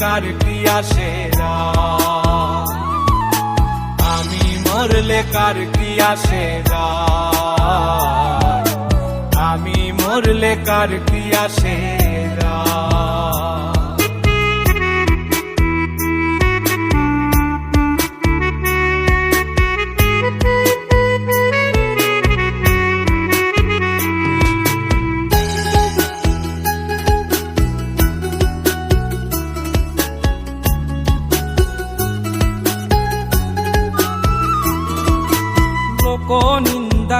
কার কিয়া সেরা আমি মরলে কার কিয়া সেরা আমি মরলে কার কি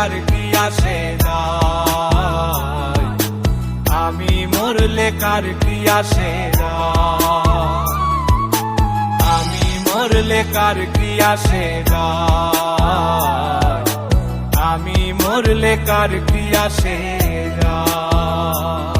কার কি আসে না আমি মরলে কার কি আসে না আমি মরলে কার কি আসে না আমি মরলে কার কি আসে যায়